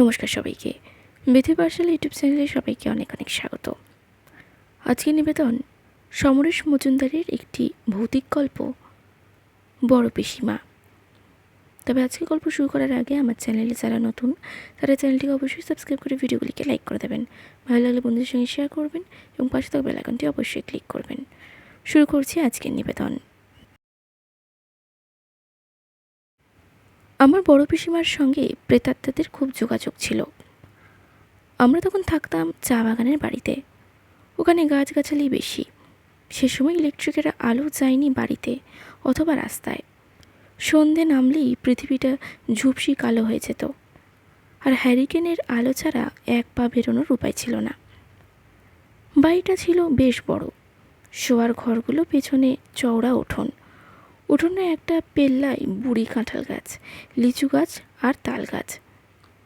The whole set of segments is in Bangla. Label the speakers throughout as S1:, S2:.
S1: নমস্কার সবাইকে। বিধি পাঠশালা ইউটিউব চ্যানেলে সবাইকে অনেক অনেক স্বাগত। আজকে নিবেদন, সমরেশ মজুমদারের একটি ভৌতিক গল্প, বড় পিসিমা। তবে আজকে গল্প শুরু করার আগে আমার চ্যানেলে যারা নতুন, তারা চ্যানেলটিকে অবশ্যই সাবস্ক্রাইব করে ভিডিওগুলিকে লাইক করে দেবেন। ভালো লাগলে বন্ধুদের সঙ্গে শেয়ার করবেন এবং পাশে থাকা বেলাইকনটি অবশ্যই ক্লিক করবেন। শুরু করছি আজকের নিবেদন। আমার বড় পিসিমার সঙ্গে প্রেতাত্মাদের খুব যোগাযোগ ছিল। আমরা তখন থাকতাম চা বাগানের বাড়িতে। ওখানে গাছগাছালি বেশি। সে সময় ইলেকট্রিকের আলো যায়নি বাড়িতে অথবা রাস্তায়। সন্ধে নামলেই পৃথিবীটা ঝুপসি কালো হয়ে যেত। আর হ্যারিকেনের আলো ছাড়া এক পা বেরোনোর উপায় ছিল না। বাড়িটা ছিল বেশ বড়। শোয়ার ঘরগুলো পেছনে চওড়া উঠোন। উঠোনে একটা পেল্লায় বুড়ি কাঁঠাল গাছ, লিচু গাছ আর তাল গাছ।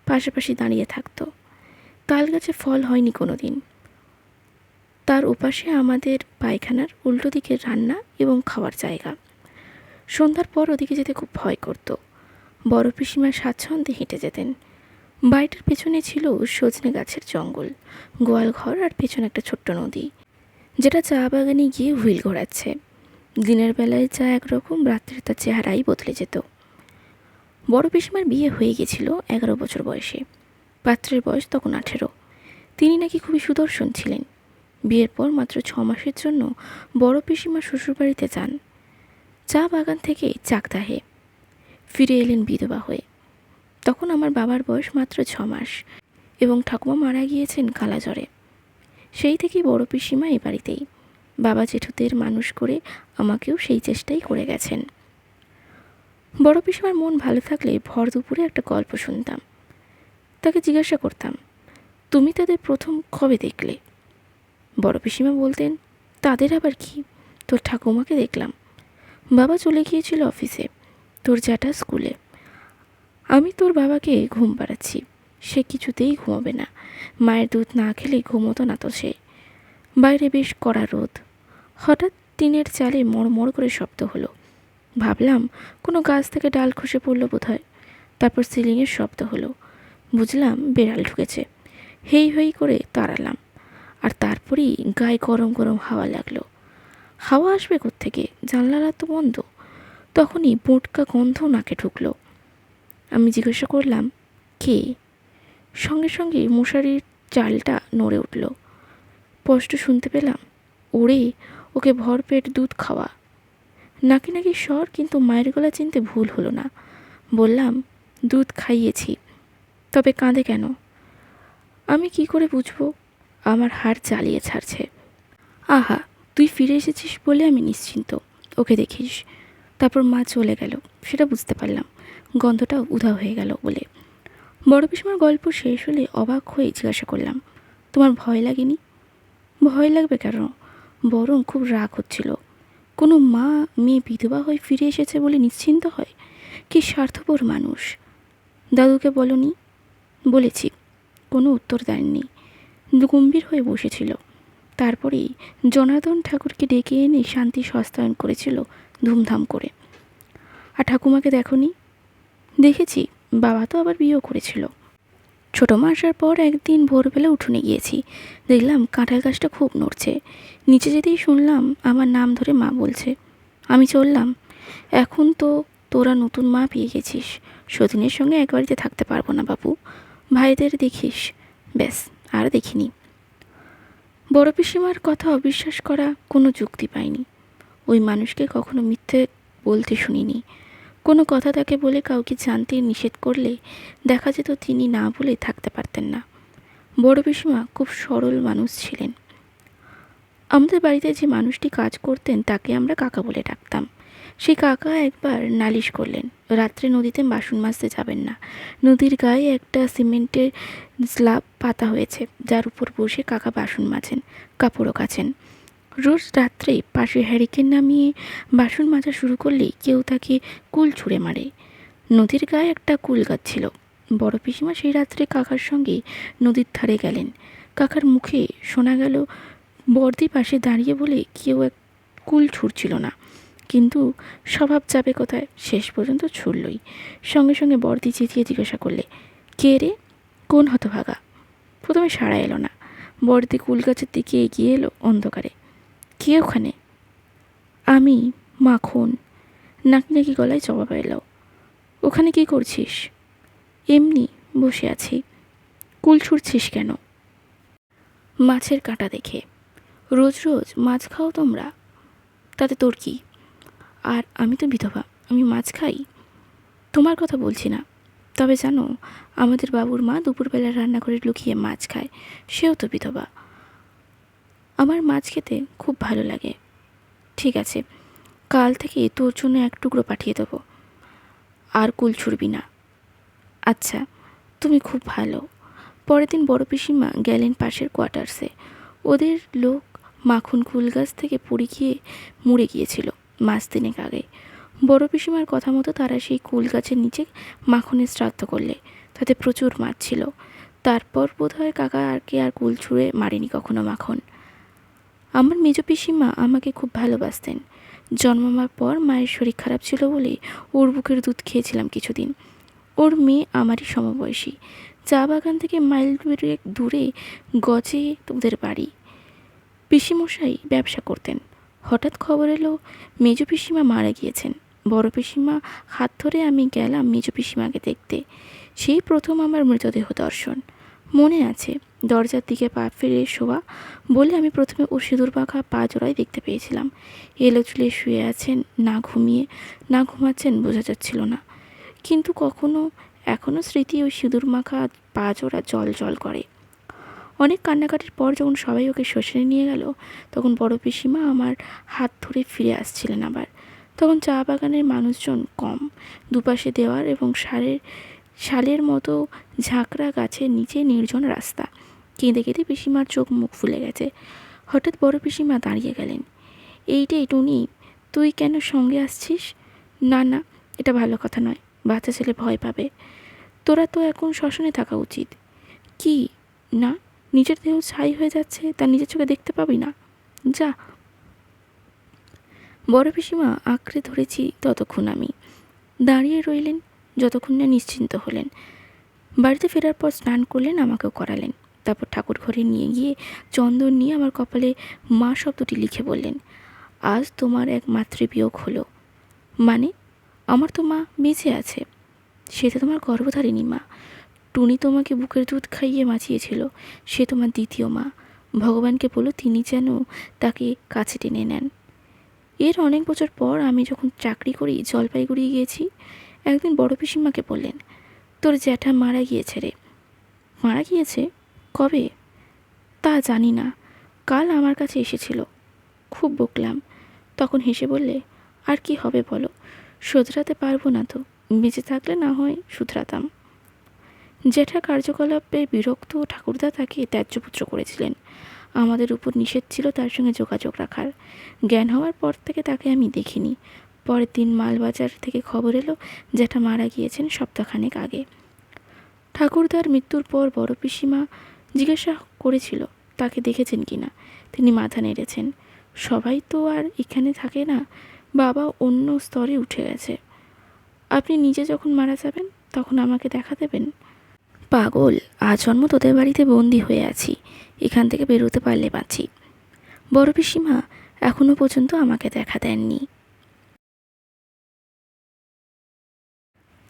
S1: পাশাপাশি দাঁড়িয়ে থাকতো। তাল গাছে ফল হয়নি কোনো দিন তার ওপাশে আমাদের পায়খানার উল্টো দিকে রান্না এবং খাওয়ার জায়গা। সন্ধ্যার পর ওদিকে যেতে খুব ভয় করত। বড় পিসিমা স্বাচ্ছন্দ্যে হেঁটে যেতেন। বাড়িটার পেছনে ছিল সজনে গাছের জঙ্গল গোয়াল ঘর আর পেছনে একটা ছোট্ট নদী, যেটা চা বাগানে গিয়ে হুইল ঘোরাচ্ছে দিনের বেলায় যা একরকম, রাত্রে তার চেহারাই বদলে যেত। বড় পিসিমার বিয়ে হয়ে গেছিল এগারো বছর বয়সে। পাত্রের বয়স তখন আঠেরো। তিনি নাকি খুবই সুদর্শন ছিলেন। বিয়ের পর মাত্র ছ মাসের জন্য বড় পিসিমা শ্বশুরবাড়িতে যান। চা বাগান থেকে চাকদাহে ফিরে এলেন বিধবা হয়ে। তখন আমার বাবার বয়স মাত্র ছ মাস এবং ঠাকুমা মারা গিয়েছেন কালাজ্বরে। সেই থেকেই বড় পিসিমা এ বাড়িতেই। বাবা জেঠুদের মানুষ করে আমাকেও সেই চেষ্টাই করে গেছেন। বড় পিসিমার মন ভালো থাকলে ভর দুপুরে একটা গল্প শুনতাম। তাকে জিজ্ঞাসা করতাম, তুমি তাদের প্রথম কবে দেখলে? বড় পিসিমা বলতেন, তাদের আবার কি? তোর ঠাকুমাকে দেখলাম। বাবা চলে গিয়েছিল অফিসে, তোর জ্যাঠা স্কুলে। আমি তোর বাবাকে ঘুম পাড়াচ্ছি, সে কিছুতেই ঘুমাবে না। মায়ের দুধ না খেলে ঘুমোতো না তো সে। বাইরে বেশ কড়া রোদ। হঠাৎ টিনের চালে মড়মড় করে শব্দ হলো। ভাবলাম, কোনো গাছ থেকে ডাল খসে পড়ল বোধহয়। তারপর সিলিংয়ের শব্দ হলো। বুঝলাম বেড়াল ঢুকেছে। হেই হেই করে তাড়ালাম। আর তারপরেই গায়ে গরম গরম হাওয়া লাগল। হাওয়া আসবে থেকে জানলাটা তো বন্ধ। তখনই বোটকা গন্ধ নাকে ঢুকলো। আমি জিজ্ঞাসা করলাম, কে? সঙ্গে সঙ্গে মশারির চালটা নড়ে উঠল। স্পষ্ট শুনতে পেলাম, ওরে ওকে ভরপেট দুধ খাওয়া। নাকি নাকি স্বর কিন্তু মায়ের গলা চিনতে ভুল হলো না। বললাম, দুধ খাইয়েছি। তবে কাঁদে কেন? আমি কি করে বুঝব? আমার হাড় চালিয়ে ছাড়ছে। আহা, তুই ফিরে এসেছিস বলে আমি নিশ্চিন্ত। ওকে দেখিস। তারপর মা চলে গেল। সেটা বুঝতে পারলাম। গন্ধটা উধা হয়ে গেল বলে। বড় পিসমার গল্প শেষ হলে অবাক হয়ে জিজ্ঞাসা করলাম, তোমার ভয় লাগেনি? ভয় লাগবে কেন? বরং খুব রাগ হচ্ছিল। কোনো মা, মেয়ে বিধবা হয়ে ফিরে এসেছে বলে নিশ্চিন্ত হয়? কি স্বার্থপর মানুষ? দাদুকে বলনি? বলেছি, কোনো উত্তর দেননি। গম্ভীর হয়ে বসেছিল। তারপরেই জনার্দন ঠাকুরকে ডেকে এনে শান্তি সস্তায়ন করেছিল ধুমধাম করে। আর ঠাকুমাকে দেখনি? দেখেছি, বাবা তো আবার বিয়েও করেছিল। ছোটো মা আসার পর একদিন ভোরবেলা উঠোনে গিয়েছি। দেখলাম কাঁঠাল গাছটা খুব নড়ছে। নিচে যেতেই শুনলাম আমার নাম ধরে মা বলছে। আমি চললাম। এখন তো তোরা নতুন মা পেয়ে গেছিস। সতীনের সঙ্গে এক বাড়িতে থাকতে পারব না বাবু ভাইদের দেখিস। ব্যাস, আর দেখিনি। বড় পিসিমার কথা অবিশ্বাস করা কোনো যুক্তি পায়নি ওই মানুষকে কখনো মিথ্যে বলতে শুনিনি। কোনো কথা তাকে বলে কাউকে জানতে নিষেধ করলে দেখা যেত তিনি না বলে থাকতে পারতেন না। বড় পিসিমা খুব সরল মানুষ ছিলেন। আমাদের বাড়িতে যে মানুষটি কাজ করতেন তাকে আমরা কাকা বলে ডাকতাম। সেই কাকা একবার নালিশ করলেন, রাত্রে নদীতে বাসন মাজতে যাবেন না। নদীর গায়ে একটা সিমেন্টের স্ল্যাব পাতা হয়েছে, যার উপর বসে কাকা বাসন মাজেন, কাপড়ও কাচেন রোজ রাত্রে পাশে হ্যারিকেন নামিয়ে বাসন মাজা শুরু করলেই কেউ তাকে কুল ছুঁড়ে মারে। নদীর গায়ে একটা কুল গাছ ছিল। বড় পিসিমা সেই রাত্রে কাকার সঙ্গে নদীর ধারে গেলেন। কাকার মুখে শোনা গেল, বর্দি পাশে দাঁড়িয়ে বলে কেউ এক কুল ছুটছিল না। কিন্তু স্বভাব যাবে কোথায়? শেষ পর্যন্ত ছুড়লই। সঙ্গে সঙ্গে বর্দি চেঁচিয়ে জিজ্ঞাসা করলে, কে রে? কোন হতভাগা? প্রথমে সাড়া এলো না। বড়দি কুল গাছের দিকে এগিয়ে এলো অন্ধকারে। কে ওখানে? আমি, মাখন নাকি নাকি গলায় জবাব এলো। ওখানে কি করছিস? এমনি বসে আছি। কুল ছুটছিস কেন? মাছের কাঁটা দেখে। রোজ রোজ মাছ খাও তোমরা। তাতে তোর কি? আর আমি তো বিধবা, আমি মাছ খাই। তোমার কথা বলছি না। তবে জানো, আমাদের বাবুর মা দুপুরবেলা রান্না করে লুকিয়ে মাছ খায়। সেও তো বিধবা। আমার মাছ খেতে খুব ভালো লাগে। ঠিক আছে, কাল থেকে তোর জন্য এক টুকরো পাঠিয়ে দেবো। আর কুল ছুড়বি না। আচ্ছা তুমি খুব ভালো। পরের দিন বড় পিসিমা গেলেন পাশের কোয়ার্টার্সে। ওদের লোক মাখন কুল গাছ থেকে পড়ে গিয়ে মরে গিয়েছিল মাস তিনেক আগে। বড় পিসিমার কথা মতো তারা সেই কুল গাছের নিচে মাখনের শ্রাদ্ধ করলে। তাতে প্রচুর মাছ ছিল। তারপর বোধহয় কাকা আর কে আর কুল ছুঁড়ে মারেনি কখনো মাখন। আমার মেজ পিসিমা আমাকে খুব ভালোবাসতেন। জন্মাবার পর মায়ের শরীর খারাপ ছিল বলে ওর বুকের দুধ খেয়েছিলাম কিছুদিন। ওর মেয়ে আমারই সমবয়সী। চা বাগান থেকে মাইল দুয়েক দূরে গজে ওদের বাড়ি। পিসিমশাই ব্যবসা করতেন। হঠাৎ খবর এলো, মেজ পিসিমা মারা গিয়েছেন। বড় পিসিমা হাত ধরে আমি গেলাম মেজ পিসিমাকে দেখতে। সেই প্রথম আমার মৃতদেহ দর্শন। মনে আছে। দরজার দিকে পা ফিরে শোয়া বলে আমি প্রথমে ও সিঁদুর পাখা পা জোড়ায় দেখতে পেয়েছিলাম। এলো চুলে শুয়ে আছেন, না ঘুমিয়ে, না ঘুমাচ্ছেন বোঝা যাচ্ছিল না। কিন্তু কখনো এখনও স্মৃতি ওই সিঁদুর মাখা পা জোড়া জল জল করে। অনেক কান্নাকাটির পর যখন সবাই ওকে শ্মশানে নিয়ে গেল, তখন বড় পিসিমা আমার হাত ধরে ফিরে আসছিলেন আবার। তখন চা বাগানের মানুষজন কম, দুপাশে দেওয়ার এবং সারের শালের মতো ঝাঁকড়া গাছের নিচে নির্জন রাস্তা। কেঁদে কেঁদে পিসিমার চোখ মুখ ফুলে গেছে। হঠাৎ বড় পিসিমা দাঁড়িয়ে গেলেন। এইটাই টুনি, তুই কেন সঙ্গে আসছিস? না না, এটা ভালো কথা নয়, বাচ্চা ছেলে ভয় পাবে। তোরা তো এখন শ্মশানে থাকা উচিত। কি? না, নিজের দেহ ছাই হয়ে যাচ্ছে, তা নিজের চোখে দেখতে পাবি না। যা। বড় পিসিমা আঁকড়ে ধরেছি ততক্ষণ আমি। দাঁড়িয়ে রইলেন যতক্ষণ না নিশ্চিন্ত হলেন। বাড়িতে ফেরার পর স্নান করলেন, আমাকেও করালেন। তারপর ঠাকুর ঘরে নিয়ে গিয়ে চন্দন নিয়ে আমার কপালে মা শব্দটি লিখে বললেন, আজ তোমার এক মাতৃবিয়োগ হলো। মানে আমার তো মা বেঁচে আছে। সে তো তোমার গর্ভধারিণী মা। টুনি তোমাকে বুকের দুধ খাইয়ে বাঁচিয়েছিল। সে তোমার দ্বিতীয় মা। ভগবানকে বলো তিনি যেন তাকে কাছে টেনে নেন। এর অনেক বছর পর আমি যখন চাকরি করি, জলপাইগুড়ি গিয়েছি একদিন বড় পিসিমাকে বললেন, তোর জ্যাঠা মারা গিয়েছে রে। মারা গিয়েছে? কবে? তা জানি না। কাল আমার কাছে এসেছিল। খুব বকলাম। তখন হেসে বললে, আর কি হবে বলো? শোধরাতে পারব না তো। বেঁচে থাকলে না হয় শুধরাতাম। জ্যাঠা কার্যকলাপে বিরক্ত ঠাকুরদা তাকে ত্যায্যপুত্র করেছিলেন। আমাদের উপর নিষেধ ছিল তার সঙ্গে যোগাযোগ রাখার। জ্ঞান হওয়ার পর থেকে তাকে আমি দেখিনি। পরের দিন মালবাজার থেকে খবর এলো, জ্যাঠা মারা গিয়েছেন সপ্তাহখানেক আগে। ঠাকুরদার মৃত্যুর পর বড় পিসিমা জিজ্ঞাসা করেছিল, তাকে দেখেছেন কি না? তিনি মাথা নেড়েছেন। সবাই তো আর এখানে থাকে না, বাবা অন্য স্তরে উঠে গেছে। আপনি নিজে যখন মারা যাবেন, তখন আমাকে দেখা দেবেন। পাগল আজন্ম তোদের বাড়িতে বন্দি হয়ে আছি, এখান থেকে বেরোতে পারলে বাঁচি। বড় পিসিমা এখনও পর্যন্ত আমাকে দেখা দেননি।